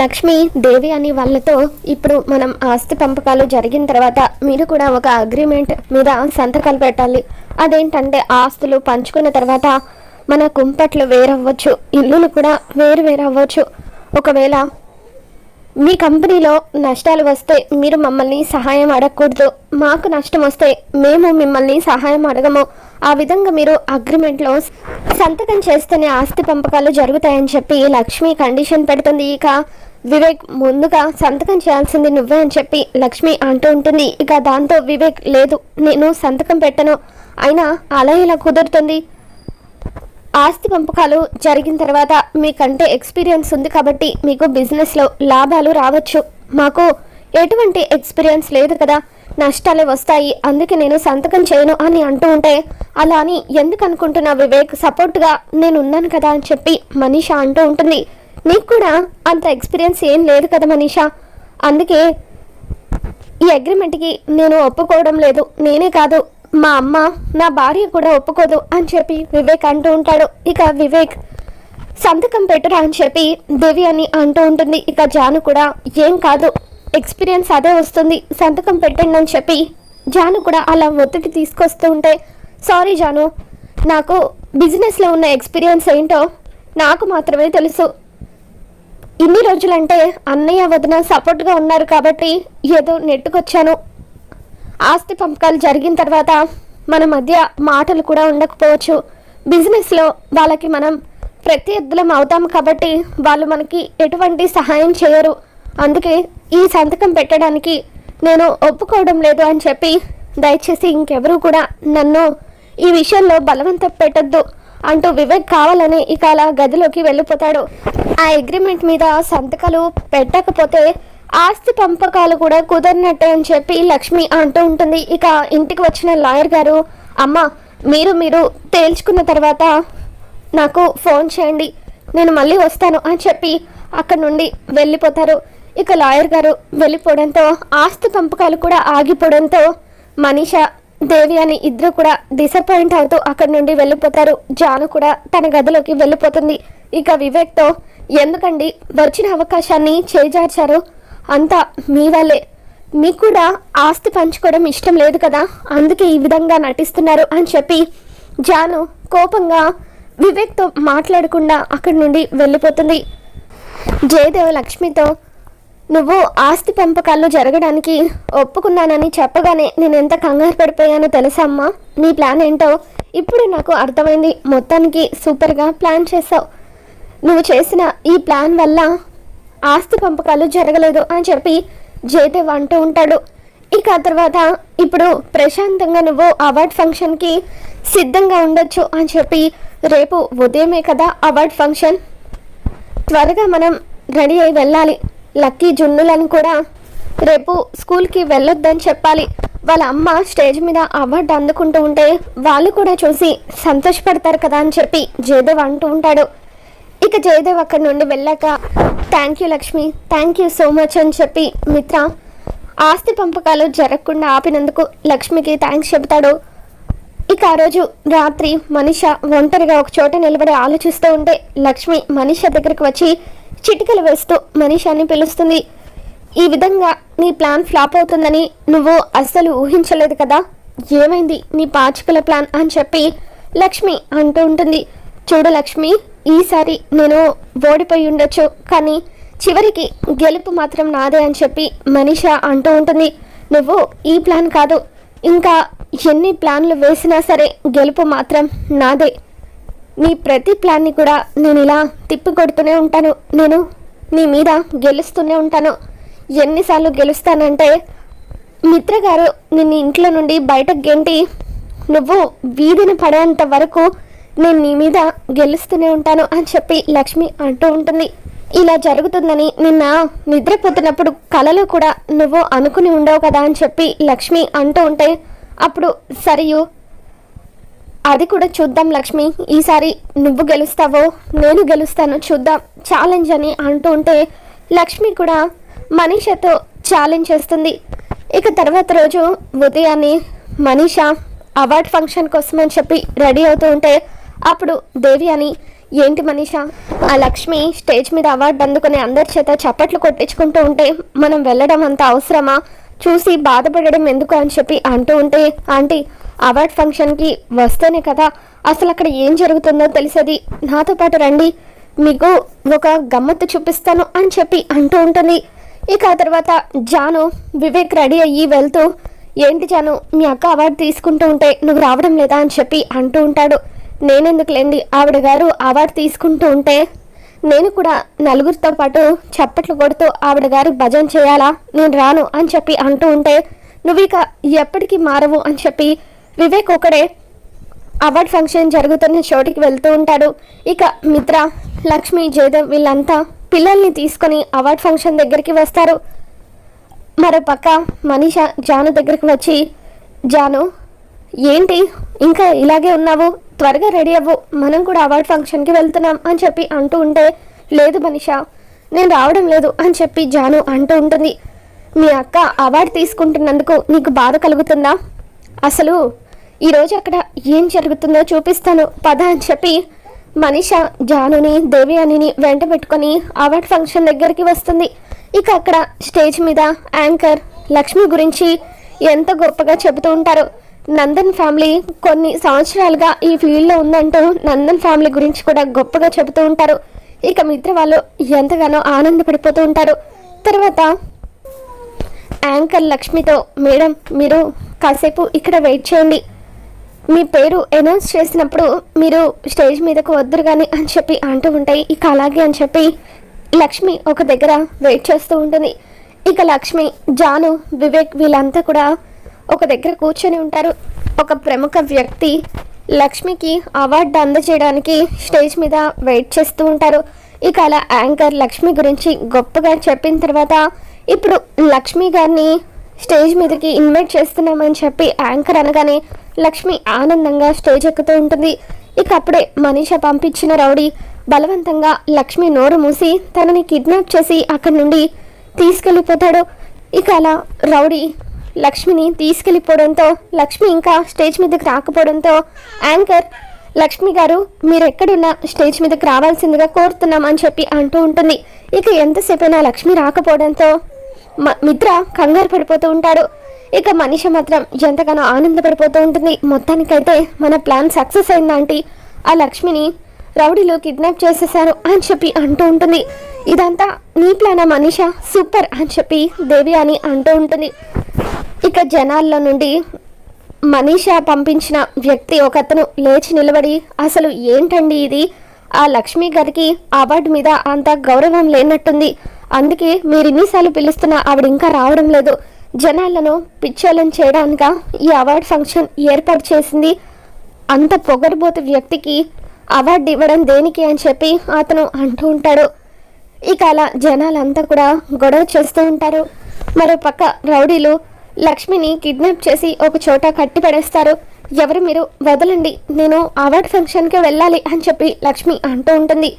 లక్ష్మి దేవి అని వాళ్ళతో ఇప్పుడు మనం ఆస్తి పంపకాలు జరిగిన తర్వాత మీరు కూడా ఒక అగ్రిమెంట్ మీద సంతకాలు పెట్టాలి. అదేంటంటే ఆస్తులు పంచుకున్న తర్వాత మన కుంపట్లు వేరవ్వచ్చు ఇల్లులు కూడా వేరు వేరు అవ్వచ్చు ఒకవేళ మీ కంపెనీలో నష్టాలు వస్తే మీరు మమ్మల్ని సహాయం అడగకూడదు. మాకు నష్టం వస్తే మేము మిమ్మల్ని సహాయం అడగము. ఆ విధంగా మీరు అగ్రిమెంట్లో సంతకం చేస్తేనే ఆస్తి పంపకాలు జరుగుతాయని చెప్పి లక్ష్మి కండిషన్ పెడుతుంది. ఇక వివేక్ ముందుగా సంతకం చేయాల్సింది నువ్వే అని చెప్పి లక్ష్మి అంటూ ఉంటుంది. ఇక దాంతో వివేక్ లేదు నేను సంతకం పెట్టను అయినా అలా ఇలా కుదురుతుంది. ఆస్తి పంపకాలు జరిగిన తర్వాత మీకంటే ఎక్స్పీరియన్స్ ఉంది కాబట్టి మీకు బిజినెస్లో లాభాలు రావచ్చు. మాకు ఎటువంటి ఎక్స్పీరియన్స్ లేదు కదా. నష్టాలే వస్తాయి. అందుకే నేను సంతకం చేయను అని అంటూ ఉంటే అలా అని ఎందుకు అనుకుంటున్నా వివేక్? సపోర్ట్గా నేను ఉన్నాను కదా అని చెప్పి మనీషా అంటూ ఉంటుంది. నీకు కూడా అంత ఎక్స్పీరియన్స్ ఏం లేదు కదా మనీష? అందుకే ఈ అగ్రిమెంట్కి నేను ఒప్పుకోవడం లేదు. నేనే కాదు మా అమ్మ నా భార్య కూడా ఒప్పుకోదు అని చెప్పి వివేక్ అంటూ ఉంటాడు. ఇక వివేక్ సంతకం పెట్టురా అని చెప్పి దేవి అని అంటూ ఉంటుంది. ఇక జాను కూడా ఏం కాదు ఎక్స్పీరియన్స్ అదే వస్తుంది. సంతకం పెట్టండి అని చెప్పి జాను కూడా అలా ఒత్తిడి తీసుకొస్తూ ఉంటే సారీ జాను నాకు బిజినెస్లో ఉన్న ఎక్స్పీరియన్స్ ఏంటో నాకు మాత్రమే తెలుసు. ఇన్ని రోజులంటే అన్నయ్య వదిన సపోర్ట్గా ఉన్నారు కాబట్టి ఏదో నెట్టుకొచ్చాను. ఆస్తి పంపకాలు జరిగిన తర్వాత మన మధ్య మాటలు కూడా ఉండకపోవచ్చు. బిజినెస్లో వాళ్ళకి మనం ప్రత్యర్థులం అవుతాం కాబట్టి వాళ్ళు మనకి ఎటువంటి సహాయం చేయరు. అందుకే ఈ సంతకం పెట్టడానికి నేను ఒప్పుకోవడం లేదు అని చెప్పి దయచేసి ఇంకెవరూ కూడా నన్ను ఈ విషయంలో బలవంతం పెట్టద్దు అంటూ వివేక్ కావాలని ఇక అలా గదిలోకి వెళ్ళిపోతాడు. ఆ అగ్రిమెంట్ మీద సంతకాలు పెట్టకపోతే ఆస్తి పంపకాలు కూడా కుదరినట్టే అని చెప్పి లక్ష్మి అంటూ ఉంటుంది. ఇక ఇంటికి వచ్చిన లాయర్ గారు అమ్మ మీరు మీరు తేల్చుకున్న తర్వాత నాకు ఫోన్ చేయండి. నేను మళ్ళీ వస్తాను అని చెప్పి అక్కడ నుండి వెళ్ళిపోతారు. ఇక లాయర్ గారు వెళ్ళిపోవడంతో ఆస్తి పంపకాలు కూడా ఆగిపోవడంతో మనీష దేవి అని ఇద్దరు కూడా డిసప్పాయింట్ అవుతూ అక్కడి నుండి వెళ్ళిపోతారు. జాను కూడా తన గదిలోకి వెళ్ళిపోతుంది. ఇక వివేక్తో ఎందుకండి వచ్చిన అవకాశాన్ని చేజార్చారు? అంతా మీ వల్లే. మీకు కూడా ఆస్తి పంచుకోవడం ఇష్టం లేదు కదా? అందుకే ఈ విధంగా నటిస్తున్నారు అని చెప్పి జాను కోపంగా వివేక్తో మాట్లాడకుండా అక్కడి నుండి వెళ్ళిపోతుంది. జయదేవ లక్ష్మితో నువ్వు ఆస్తి పంపకాలు జరగడానికి ఒప్పుకున్నానని చెప్పగానే నేను ఎంత కంగారు పడిపోయానో తెలుసా అమ్మా? నీ ప్లాన్ ఏంటో ఇప్పుడు నాకు అర్థమైంది. మొత్తానికి సూపర్గా ప్లాన్ చేసావు నువ్వు చేసిన ఈ ప్లాన్ వల్ల ఆస్తి పంపకాలు జరగలేదు అని చెప్పి జయదేవ్ అంటూ ఉంటాడు. ఇక ఆ తర్వాత ఇప్పుడు ప్రశాంతంగా నువ్వు అవార్డ్ ఫంక్షన్కి సిద్ధంగా ఉండొచ్చు అని చెప్పి రేపు ఉదయమే కదా అవార్డ్ ఫంక్షన్. త్వరగా మనం రెడీ అయి వెళ్ళాలి. లక్కీ జున్నులను కూడా రేపు స్కూల్కి వెళ్ళొద్దని చెప్పాలి. వాళ్ళ అమ్మ స్టేజ్ మీద అవార్డు అందుకుంటూ ఉంటే వాళ్ళు కూడా చూసి సంతోషపడతారు కదా అని చెప్పి జయదేవ్ అంటూ ఉంటాడు. ఇక జయదేవ్ అక్కడి నుండి వెళ్ళాక thank you Lakshmi. Thank you so much అని చెప్పి మిత్ర ఆస్తి పంపకాలు జరగకుండా ఆపినందుకు లక్ష్మికి థ్యాంక్స్ చెబుతాడు. ఇక ఆ రోజు రాత్రి మనిష ఒంటరిగా ఒక చోట నిలబడి ఆలోచిస్తూ ఉంటే లక్ష్మి మనిష దగ్గరికి వచ్చి చిటికలు వేస్తూ మనిషాని పిలుస్తుంది. ఈ విధంగా నీ ప్లాన్ ఫ్లాప్ అవుతుందని నువ్వు అస్సలు ఊహించలేదు కదా? ఏమైంది నీ పాచికల ప్లాన్ అని చెప్పి లక్ష్మి అంటూ ఉంటుంది. చూడు లక్ష్మి ఈసారి నేను ఓడిపోయి ఉండొచ్చు కానీ చివరికి గెలుపు మాత్రం నాదే అని చెప్పి మనీష అంటూ ఉంటుంది. నువ్వు ఈ ప్లాన్ కాదు ఇంకా ఎన్ని ప్లాన్లు వేసినా సరే గెలుపు మాత్రం నాదే. నీ ప్రతి ప్లాన్ని కూడా నేను ఇలా తిప్పి కొడుతూనే ఉంటాను. నేను నీ మీద గెలుస్తూనే ఉంటాను. ఎన్నిసార్లు గెలుస్తానంటే మిత్ర గారు నిన్ను ఇంట్లో నుండి బయటకు గెంటి నువ్వు వీధిని పడేంత వరకు నేను నీ మీద గెలుస్తూనే ఉంటాను అని చెప్పి లక్ష్మి అంటూ ఉంటుంది. ఇలా జరుగుతుందని నిన్న నిద్రపోతున్నప్పుడు కలలో కూడా నువ్వు అనుకుని ఉండవు కదా అని చెప్పి లక్ష్మి అంటూ ఉంటే అప్పుడు సరియు అది కూడా చూద్దాం లక్ష్మి. ఈసారి నువ్వు గెలుస్తావో నేను గెలుస్తాను చూద్దాం. ఛాలెంజ్ అని అంటూ ఉంటే లక్ష్మి కూడా మనీషతో ఛాలెంజ్ చేస్తుంది. ఇక తర్వాత రోజు ఉదయాన్నే మనీష అవార్డ్ ఫంక్షన్ కోసం అని చెప్పి రెడీ అవుతూ ఉంటే అప్పుడు దేవి అని ఏంటి మనీష? ఆ లక్ష్మి స్టేజ్ మీద అవార్డు అందుకుని అందరి చేత చప్పట్లు కొట్టించుకుంటూ ఉంటే మనం వెళ్ళడం అంత అవసరమా? చూసి బాధపడడం ఎందుకు అని చెప్పి అంటూ ఉంటే ఆంటీ అవార్డ్ ఫంక్షన్కి వస్తేనే కదా. అసలు అక్కడ ఏం జరుగుతుందో తెలిసేది. నాతో పాటు రండి. మీకు ఒక గమ్మత్తు చూపిస్తాను అని చెప్పి అంటూ ఉంటుంది. ఇక ఆ తర్వాత జాను వివేక్ రెడీ అయ్యి వెళ్తూ ఏంటి జాను మీ అక్క అవార్డు తీసుకుంటూ ఉంటే నువ్వు రావడం లేదా? అని చెప్పి అంటూ ఉంటాడు. నేనెందుకు లేండి ఆవిడ గారు అవార్డు తీసుకుంటూ ఉంటే నేను కూడా నలుగురితో పాటు చప్పట్లు కొడుతూ ఆవిడ గారు భజన చేయాలా? నేను రాను అని చెప్పి అంటూ ఉంటే నువ్వు ఇక ఎప్పటికీ మారవు అని చెప్పి వివేక్ ఒకడే అవార్డ్ ఫంక్షన్ జరుగుతున్న చోటికి వెళ్తూ ఉంటాడు. ఇక మిత్ర లక్ష్మి జయదేవ్ వీళ్ళంతా పిల్లల్ని తీసుకొని అవార్డ్ ఫంక్షన్ దగ్గరికి వస్తారు. మరో పక్క మనీష జాను దగ్గరికి వచ్చి జాను ఏంటి? ఇంకా ఇలాగే ఉన్నావు? త్వరగా రెడీ అవ్వు. మనం కూడా అవార్డ్ ఫంక్షన్కి వెళ్తున్నాం అని చెప్పి అంటూ ఉంటే లేదు మనిషా నేను రావడం లేదు అని చెప్పి జాను అంటూ ఉంటుంది. మీ అక్క అవార్డు తీసుకుంటున్నందుకు నీకు బాధ కలుగుతుందా? అసలు ఈరోజు అక్కడ ఏం జరుగుతుందో చూపిస్తాను. పద అని చెప్పి మనిష జానుని దేవయానిని వెంట పెట్టుకొని అవార్డ్ ఫంక్షన్ దగ్గరికి వస్తుంది. ఇక అక్కడ స్టేజ్ మీద యాంకర్ లక్ష్మి గురించి ఎంత గొప్పగా చెబుతూ ఉంటారు నందన్ ఫ్యామిలీ కొన్ని సంవత్సరాలుగా ఈ ఫీల్డ్లో ఉందంటూ నందన్ ఫ్యామిలీ గురించి కూడా గొప్పగా చెబుతూ ఉంటారు. ఇక మిత్ర వాళ్ళు ఎంతగానో ఆనందపడిపోతూ ఉంటారు. తర్వాత యాంకర్ లక్ష్మితో మేడం మీరు కాసేపు ఇక్కడ వెయిట్ చేయండి. మీ పేరు అనౌన్స్ చేసినప్పుడు మీరు స్టేజ్ మీదకు వద్దురు కానీ అని చెప్పి అంటూ ఉంటాయి. ఇక అలాగే అని చెప్పి లక్ష్మి ఒక దగ్గర వెయిట్ చేస్తూ ఉంటుంది. ఇక లక్ష్మి జాను వివేక్ వీళ్ళంతా కూడా ఒక దగ్గర కూర్చొని ఉంటారు. ఒక ప్రముఖ వ్యక్తి లక్ష్మికి అవార్డు అందజేయడానికి స్టేజ్ మీద వెయిట్ చేస్తూ ఉంటారు. ఇక అలా యాంకర్ లక్ష్మి గురించి గొప్పగా చెప్పిన తర్వాత ఇప్పుడు లక్ష్మి గారిని స్టేజ్ మీదకి ఇన్వైట్ చేస్తున్నామని చెప్పి యాంకర్ అనగానే లక్ష్మి ఆనందంగా స్టేజ్ ఎక్కుతూ ఉంటుంది. ఇక అప్పుడే మనీష పంపించిన రౌడీ బలవంతంగా లక్ష్మి నోరు మూసి తనని కిడ్నాప్ చేసి అక్కడి నుండి తీసుకెళ్ళిపోతాడు. ఇక అలా రౌడీ లక్ష్మిని తీసుకెళ్ళిపోవడంతో లక్ష్మి ఇంకా స్టేజ్ మీదకి రాకపోవడంతో యాంకర్ లక్ష్మి గారు మీరు ఎక్కడున్నా స్టేజ్ మీదకి రావాల్సిందిగా కోరుతున్నాం అని చెప్పి అంటూ ఉంటుంది. ఇక ఎంతసేపైనా లక్ష్మి రాకపోవడంతో మ- మిత్ర కంగారు పడిపోతూ ఉంటాడు. ఇక మనిషి మాత్రం ఎంతగానో ఆనందపడిపోతూ ఉంటుంది. మొత్తానికైతే మన ప్లాన్ సక్సెస్ అయిందంటే ఆ లక్ష్మిని రౌడీలో కిడ్నాప్ చేసేశారు అని చెప్పి అంటూ ఉంటుంది. ఇదంతా నీ ప్లానా మనీష? సూపర్ అని చెప్పి దేవి అని అంటూ ఉంటుంది. ఇక జనాల్లో నుండి మనీషా పంపించిన వ్యక్తి ఒకతను లేచి నిలబడి అసలు ఏంటండి ఇది? ఆ లక్ష్మి గారికి అవార్డు మీద అంత గౌరవం లేనట్టుంది. అందుకే మీరు ఇన్నిసార్లు పిలుస్తున్నా ఆవిడ ఇంకా రావడం లేదు. జనాలను పిచ్చోలను చేయడానిక? ఈ అవార్డు ఫంక్షన్ ఏర్పాటు చేసింది అంత పొగరబోతు వ్యక్తికి అవార్డు ఇవ్వడం దేనికి అని చెప్పి అతను అంటూ ఉంటాడు. ఇక అలా జనాలంతా కూడా గొడవ చేస్తూ ఉంటారు. మరో పక్క రౌడీలు లక్ష్మిని కిడ్నాప్ చేసి ఒక చోట కట్టి పడేస్తారు. ఎవరు మీరు? వదలండి. నేను అవార్డ్ ఫంక్షన్కి వెళ్ళాలి అని చెప్పి లక్ష్మి అంటూ ఉంటుంది.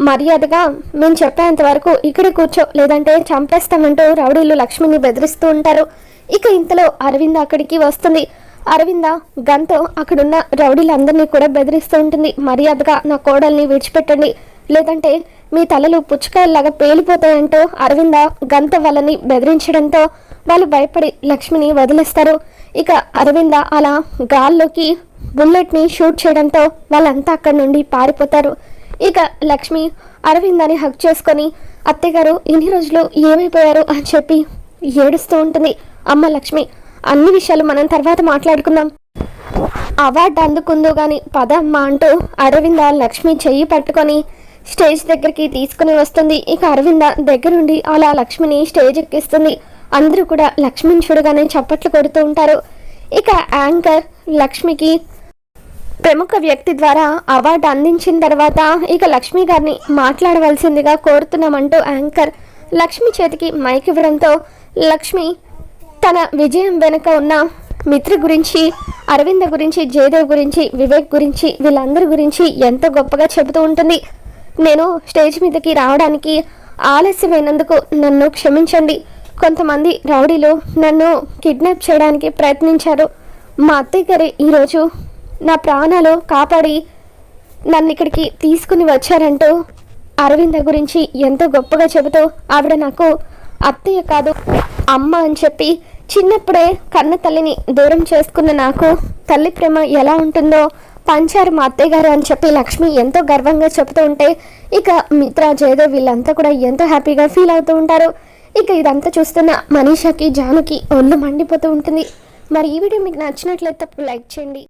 మర్యాదగా మేము చెప్పేంత వరకు ఇక్కడ కూర్చో లేదంటే చంపేస్తామంటూ రౌడీలు లక్ష్మిని బెదిరిస్తూ ఉంటారు. ఇక ఇంతలో అరవింద అక్కడికి వస్తుంది. అరవింద గంతో అక్కడున్న రౌడీలందరినీ కూడా బెదిరిస్తూ ఉంటుంది. మర్యాదగా నా కోడల్ని విడిచిపెట్టండి. లేదంటే మీ తలలు పుచ్చకాయల్లాగా పేలిపోతాయంటూ అరవింద గంత వాళ్ళని బెదిరించడంతో వాళ్ళు భయపడి లక్ష్మిని వదిలేస్తారు. ఇక అరవింద అలా గాల్లోకి బుల్లెట్ని షూట్ చేయడంతో వాళ్ళంతా అక్కడి నుండి పారిపోతారు. ఇక లక్ష్మి అరవిందని హక్ చేసుకొని అత్తయ్యగారు ఇన్ని రోజులు ఏమైపోయారు? అని చెప్పి ఏడుస్తూ ఉంటుంది అమ్మ లక్ష్మి. అన్ని విషయాలు మనం తర్వాత మాట్లాడుకుందాం. అవార్డు అందుకుందో గాని పద అమ్మ అంటూ అరవింద లక్ష్మి చెయ్యి పట్టుకొని స్టేజ్ దగ్గరికి తీసుకుని వస్తుంది. ఇక అరవింద దగ్గరుండి అలా లక్ష్మిని స్టేజ్ ఎక్కిస్తుంది. అందరూ కూడా లక్ష్మిని చూడగానే చప్పట్లు కొడుతూ ఉంటారు. ఇక యాంకర్ లక్ష్మికి ప్రముఖ వ్యక్తి ద్వారా అవార్డు అందించిన తర్వాత ఇక లక్ష్మి గారిని మాట్లాడవలసిందిగా కోరుతున్నామంటూ యాంకర్ లక్ష్మి చేతికి మైక్ ఇవ్వడంతో లక్ష్మి తన విజయం వెనుక ఉన్న మిత్ర గురించి అరవింద గురించి జయదేవ్ గురించి వివేక్ గురించి వీళ్ళందరి గురించి ఎంతో గొప్పగా చెబుతూ ఉంటుంది. నేను స్టేజ్ మీదకి రావడానికి ఆలస్యమైనందుకు నన్ను క్షమించండి. కొంతమంది రౌడీలు నన్ను కిడ్నాప్ చేయడానికి ప్రయత్నించారు. మా అత్తయ్య గారు ఈరోజు నా ప్రాణాలు కాపాడి నన్ను ఇక్కడికి తీసుకుని వచ్చారంటూ అరవింద గురించి ఎంతో గొప్పగా చెబుతూ ఆవిడ నాకు అత్తయ్య కాదు అమ్మ అని చెప్పి చిన్నప్పుడే కన్న తల్లిని దూరం చేసుకున్న నాకు తల్లి ప్రేమ ఎలా ఉంటుందో పంచారు మా అత్తయ్య గారు అని చెప్పి లక్ష్మి ఎంతో గర్వంగా చెబుతూ ఉంటే ఇక మిత్ర జయదేవ్ వీళ్ళంతా కూడా ఎంతో హ్యాపీగా ఫీల్ అవుతూ ఉంటారు. ఇక ఇదంతా చూస్తున్న మనీషాకి జానుకి ఒళ్ళు మండిపోతూ ఉంటుంది. మరి ఈ వీడియో మీకు నచ్చినట్లయితే లైక్ చేయండి.